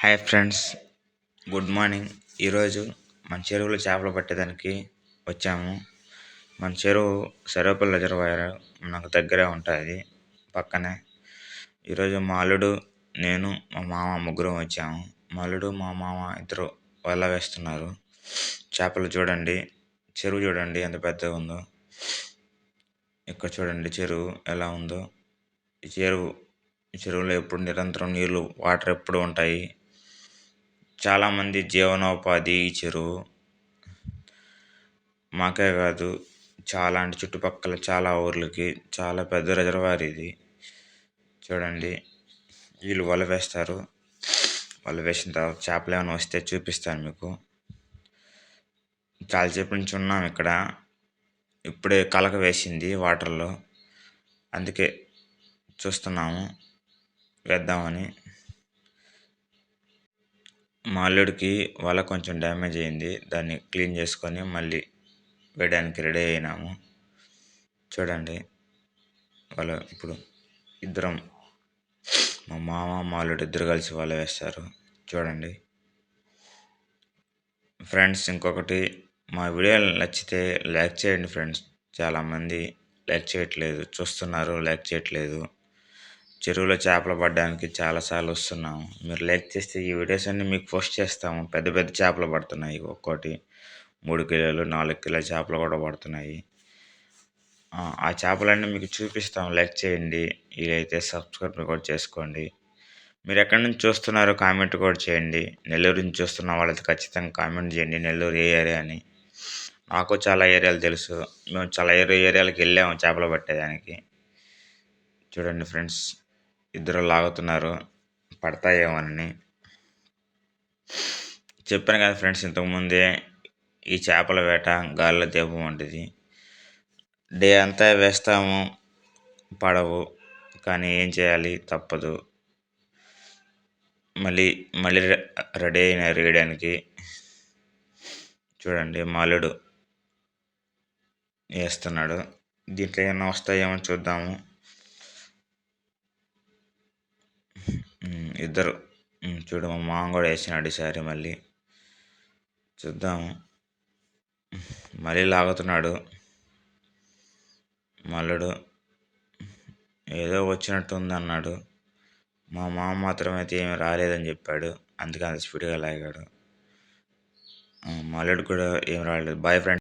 Hi friends good morning. ఈరోజు మన చెరువులో చేపలు పట్టేదానికి వచ్చాము. మన చెరువు సర్వేపల్లి రిజర్వాయర్ నాకు దగ్గరే ఉంటుంది పక్కనే. ఈరోజు మా అల్లుడు నేను మా మామ ముగ్గురం వచ్చాము. మా అల్లుడు మా మామ ఇద్దరు వల వేస్తున్నారు. చేపలు చూడండి చెరువు చూడండి ఎంత పెద్దగా ఉందో. ఇక్కడ చూడండి చెరువు ఎలా ఉందో. ఈ చెరువు చెరువులో ఎప్పుడు నిరంతరం నీళ్ళు వాటర్ ఎప్పుడు ఉంటాయి. చాలామంది జీవనోపాధి ఈ చెరువు మాకే కాదు చాలా అంటే చుట్టుపక్కల చాలా ఊర్లకి చాలా పెద్ద రిజర్వాయర్ ఇది. చూడండి వీళ్ళు వల వేస్తారు. వల వేసిన తర్వాత చేపలు ఏమైనా వస్తే చూపిస్తాను మీకు. చాలాసేపు నుంచి ఉన్నాం ఇక్కడ. ఇప్పుడే కలక వేసింది వాటర్లో. అందుకే చూస్తున్నాము. వేద్దామని. మా అల్లుడికి వల కొంచెం డ్యామేజ్ అయింది. దాన్ని క్లీన్ చేసుకొని మళ్ళీ వేయడానికి రెడీ అయినాము. చూడండి వాళ్ళ ఇప్పుడు ఇద్దరం మా మామ మా అల్లుడు ఇద్దరు కలిసి వల వేస్తారు. చూడండి. ఫ్రెండ్స్ ఇంకొకటి మా వీడియోలు నచ్చితే లైక్ చేయండి ఫ్రెండ్స్. చాలామంది లైక్ చేయట్లేదు చూస్తున్నారు లైక్ చేయట్లేదు. చెరువులో చేపలు పడడానికి చాలాసార్లు వస్తున్నాము. మీరు లైక్ చేస్తే ఈ వీడియోస్ అన్ని మీకు పోస్ట్ చేస్తాము. పెద్ద పెద్ద చేపలు పడుతున్నాయి. ఒక్కోటి మూడు కిలోలు నాలుగు కిలోల చేపలు కూడా పడుతున్నాయి. ఆ చేపలన్నీ మీకు చూపిస్తాము. లైక్ చేయండి. ఇదైతే సబ్స్క్రైబ్ కూడా చేసుకోండి. మీరు ఎక్కడి నుంచి చూస్తున్నారో కామెంట్ కూడా చేయండి. నెల్లూరు నుంచి చూస్తున్న వాళ్ళైతే ఖచ్చితంగా కామెంట్ చేయండి. నెల్లూరు ఏ ఏరియా అని. నాకు చాలా ఏరియాలు తెలుసు. మేము చాలా ఏరియాలకు వెళ్ళాము చేపలు పట్టేదానికి. చూడండి ఫ్రెండ్స్. ఇద్దరు లాగుతున్నారు. పడతాయేమోనని చెప్పాను కదా ఫ్రెండ్స్ ఇంతకుముందే ఈ చేపల వేట గాలిలో దీపం వంటిది. డే అంతా వేస్తాము. పడవు. కానీ ఏం చేయాలి? తప్పదు. మళ్ళీ మళ్ళీ రెడీ అయిన రేయడానికి చూడండి మాలుడు వేస్తున్నాడు. దీంట్లో ఏమైనా వస్తాయేమో చూద్దాము. ఇద్దరు. చూడు మా మామ కూడా వేసినాడు ఈసారి మళ్ళీ. చూద్దాము మళ్ళీ లాగుతున్నాడు. మల్లుడు ఏదో వచ్చినట్టు ఉంది అన్నాడు. మా మామ మాత్రం అయితే ఏమి రాలేదని చెప్పాడు. అందుకే అంత స్పీడ్గా లాగాడు. మల్లుడు కూడా ఏం రాలేదు. Boy friend